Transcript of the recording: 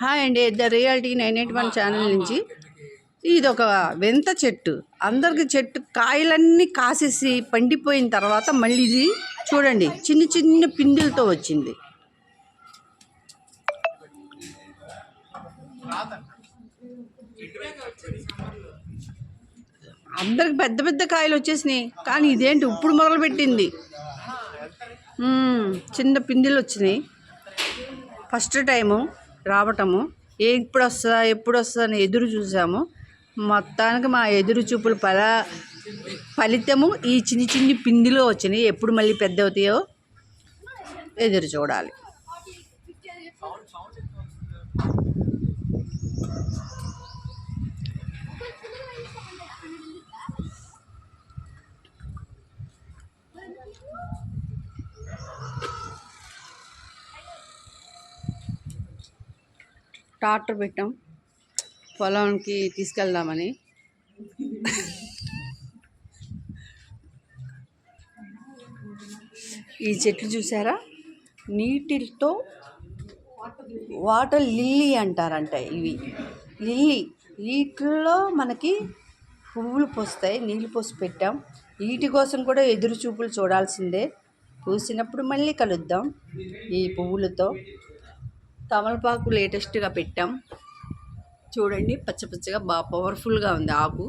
Hi అండి the reality nine eight one channel నుంచి. ఇది ఒక వింత చెట్టు. అందరికి చెట్టు కాయలన్నీ కాసేసి పండిపోయిన తర్వాత మళ్ళీ ఇది చూడండి చిన్న చిన్న పిండిలతో వచ్చింది. అందరికి పెద్ద పెద్ద కాయలు వచ్చేసినాయి కానీ ఇదేంటి ఇప్పుడు మొదలుపెట్టింది? చిన్న పిండిలు వచ్చినాయి. ఫస్ట్ టైము రావటము. ఏ ఇప్పుడు వస్తుందా ఎప్పుడు వస్తుందా అని ఎదురు చూసాము. మొత్తానికి మా ఎదురు చూపులు ఫల ఫలితము ఈ చిన్ని చిన్ని పిండిలో వచ్చినాయి. ఎప్పుడు మళ్ళీ పెద్ద అవుతాయో ఎదురు చూడాలి. ట్రాక్టర్ పెట్టాం. పొలంకి తీసుకెళ్దామని. ఈ చెట్లు చూసారా? నీటితో వాటర్ లిల్లీ అంటారంట ఇవి. లిల్లీ. వీటిల్లో మనకి పువ్వులు పోస్తాయి. నీళ్ళు పోసి పెట్టాం. వీటి కోసం కూడా ఎదురు చూపులు చూడాల్సిందే. పూసినప్పుడు మళ్ళీ కలుద్దాం ఈ పువ్వులతో. తమలపాకు లేటెస్ట్గా పెట్టాం. చూడండి పచ్చ పచ్చగా బాగా పవర్ఫుల్గా ఉంది ఆకు.